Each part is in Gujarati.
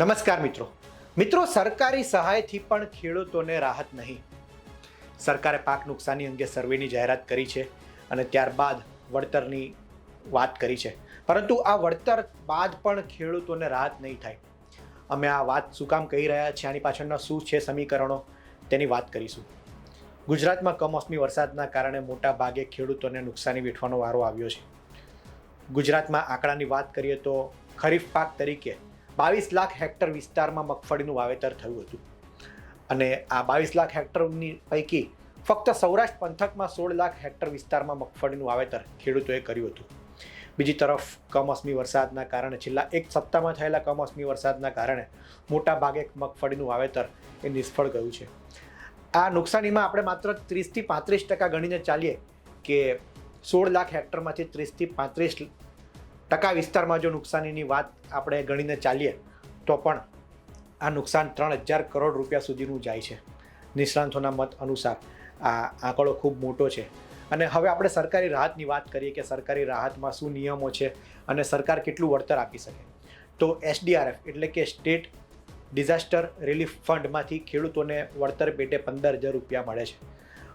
નમસ્કાર મિત્રો. મિત્રો, સરકારી સહાયથી પણ ખેડૂતોને રાહત નહીં. સરકારે પાક નુકસાની અંગે સર્વેની જાહેરાત કરી છે અને ત્યારબાદ વળતરની વાત કરી છે. પરંતુ આ વળતર બાદ પણ ખેડૂતોને રાહત નહીં થાય. અમે આ વાત શું કામ કહી રહ્યા છીએ? આની પાછળના શું છે સમીકરણો? તેની વાત કરીશું. ગુજરાતમાં કમોસમી વરસાદના કારણે મોટા ભાગે ખેડૂતોને નુકસાની વેઠવાનો વારો આવ્યો છે. ગુજરાતમાં આંકડાની વાત કરીએ તો ખરીફ પાક તરીકે બાવીસ લાખ હેક્ટર વિસ્તારમાં મગફળીનું વાવેતર થયું હતું. અને આ બાવીસ લાખ હેક્ટરની પૈકી ફક્ત સૌરાષ્ટ્ર પંથકમાં સોળ લાખ હેક્ટર વિસ્તારમાં મગફળીનું વાવેતર ખેડૂતોએ કર્યું હતું. બીજી તરફ કમોસમી વરસાદના કારણે છેલ્લા એક સપ્તાહમાં થયેલા કમોસમી વરસાદના કારણે મોટા ભાગે મગફળીનું વાવેતર એ નિષ્ફળ ગયું છે. આ નુકસાનીમાં આપણે માત્ર ત્રીસથી પાંત્રીસ ટકા ગણીને ચાલીએ કે સોળ લાખ હેક્ટરમાંથી ત્રીસથી પાંત્રીસ ટકા વિસ્તારમાં જો નુકસાનીની વાત આપણે ગણીને ચાલીએ, તો પણ આ નુકસાન ત્રણ હજાર કરોડ રૂપિયા સુધીનું જાય છે. નિષ્ણાંતોના મત અનુસાર આ આંકડો ખૂબ મોટો છે. અને હવે આપણે સરકારી રાહતની વાત કરીએ કે સરકારી રાહતમાં શું નિયમો છે અને સરકાર કેટલું વળતર આપી શકે. તો એસડીઆરએફ એટલે કે સ્ટેટ ડિઝાસ્ટર રિલીફ ફંડમાંથી ખેડૂતોને વળતર પેટે પંદર હજાર રૂપિયા મળે છે.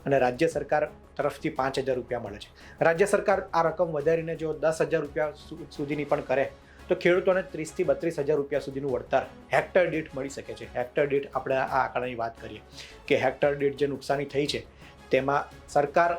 અને રાજ્ય સરકાર તરફથી પાંચ હજાર રૂપિયા મળે છે. રાજ્ય સરકાર આ રકમ વધારીને જો દસ હજાર રૂપિયા સુધીની પણ કરે, તો ખેડૂતોને ત્રીસથી બત્રીસ હજાર રૂપિયા સુધીનું વળતર હેક્ટર દીઠ મળી શકે છે. હેક્ટર દીઠ આપણે આ આંકડાની વાત કરીએ કે હેક્ટર દીઠ જે નુકસાની થઈ છે, તેમાં સરકાર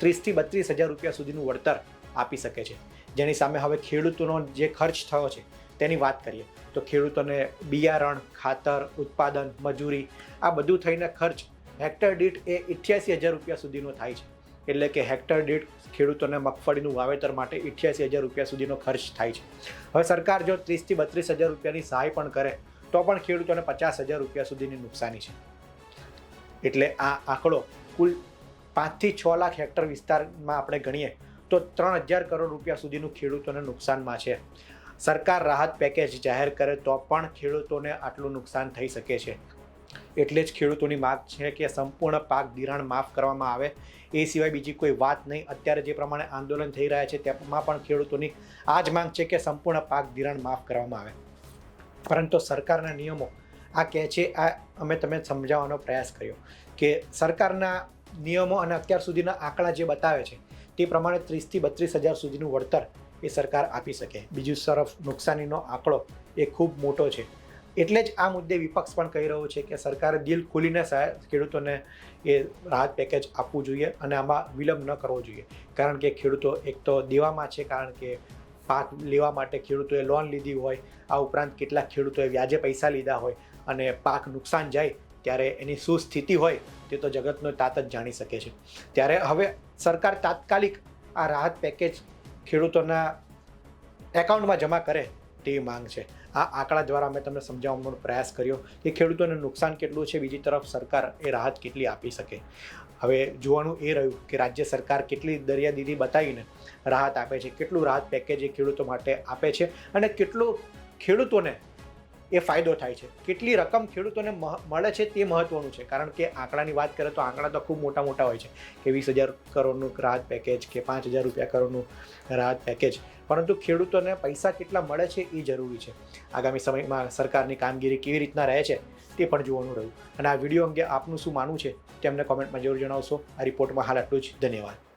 ત્રીસથી બત્રીસ હજાર રૂપિયા સુધીનું વળતર આપી શકે છે. જેની સામે હવે ખેડૂતોનો જે ખર્ચ થયો છે, તેની વાત કરીએ, તો ખેડૂતોને બિયારણ, ખાતર, ઉત્પાદન, મજૂરી આ બધું થઈને ખર્ચ હેક્ટર દીઠ એ ઇઠ્યાસી હજાર રૂપિયા સુધીનો થાય છે. એટલે કે હેક્ટર દીઠ ખેડૂતોને મગફળીનું વાવેતર માટે ઇઠ્યાસી હજાર રૂપિયા સુધીનો ખર્ચ થાય છે. હવે સરકાર જો ત્રીસથી બત્રીસ હજાર રૂપિયાની સહાય પણ કરે, તો પણ ખેડૂતોને પચાસ હજાર રૂપિયા સુધીની નુકસાની છે. એટલે આ આંકડો કુલ પાંચથી છ લાખ હેક્ટર વિસ્તારમાં આપણે ગણીએ, તો ત્રણ હજાર કરોડ રૂપિયા સુધીનું ખેડૂતોને નુકસાનમાં છે. સરકાર રાહત પેકેજ જાહેર કરે તો પણ ખેડૂતોને આટલું નુકસાન થઈ શકે છે. એટલે જ ખેડૂતોની માગ છે કે સંપૂર્ણ પાક ધિરાણ માફ કરવામાં આવે. એ સિવાય બીજી કોઈ વાત નહીં. અત્યારે જે પ્રમાણે આંદોલન થઈ રહ્યા છે, તેમાં પણ ખેડૂતોની આ જ માંગ છે કે સંપૂર્ણ પાક ધિરાણ માફ કરવામાં આવે. પરંતુ સરકારના નિયમો આ કહે છે, આ અમે તમે સમજાવવાનો પ્રયાસ કર્યો કે સરકારના નિયમો અને અત્યાર સુધીના આંકડા જે બતાવે છે, તે પ્રમાણે ત્રીસથી બત્રીસ હજાર સુધીનું વળતર એ સરકાર આપી શકે. બીજું તરફ નુકસાનીનો આંકડો એ ખૂબ મોટો છે. એટલે જ આ મુદ્દે વિપક્ષ પણ કહી રહ્યો છે કે સરકારે દિલ ખોલીને ખેડૂતોને એ રાહત પેકેજ આપવું જોઈએ અને આમાં વિલંબ ન કરવો જોઈએ. કારણ કે ખેડૂતો એક તો દેવામાં છે, કારણ કે પાક લેવા માટે ખેડૂતોએ લોન લીધી હોય, આ ઉપરાંત કેટલાક ખેડૂતોએ વ્યાજે પૈસા લીધા હોય અને પાક નુકસાન જાય ત્યારે એની શું સ્થિતિ હોય તે તો જગતનો તાત જ જાણી શકે છે. ત્યારે હવે સરકાર તાત્કાલિક આ રાહત પેકેજ ખેડૂતોના એકાઉન્ટમાં જમા કરે તેવી માંગ છે. આ આંકડા દ્વારા અમે તમને સમજાવવાનો પ્રયાસ કર્યો કે ખેડૂતોને નુકસાન કેટલું છે, બીજી તરફ સરકાર એ રાહત કેટલી આપી શકે. હવે જોવાનું એ રહ્યું કે રાજ્ય સરકાર કેટલી દરિયાદીદી બતાવીને રાહત આપે છે, કેટલું રાહત પેકેજ એ ખેડૂતો માટે આપે છે અને કેટલું ખેડૂતોને એ ફાયદો થાય છે. કેટલી રકમ ખેડૂતોને મળે છે તે મહત્વનું છે. કારણ કે આંકડાની વાત કરીએ તો આંકડા તો ખૂબ મોટા મોટા હોય છે. કે વીસ હજાર કરોડનું રાહત પેકેજ કે પાંચ હજાર રૂપિયા કરોડનું રાહત પેકેજ પરંતુ ખેડૂતોને પૈસા કેટલા મળે છે એ જરૂરી છે. આગામી સમયમાં સરકારની કામગીરી કેવી રીતના રહે છે તે પણ જોવાનું રહ્યું. અને આ વીડિયો અંગે આપનું શું માનવું છે તે અમને કોમેન્ટમાં જરૂર જણાવશો. આ રિપોર્ટમાં હાલ આટલું જ. ધન્યવાદ.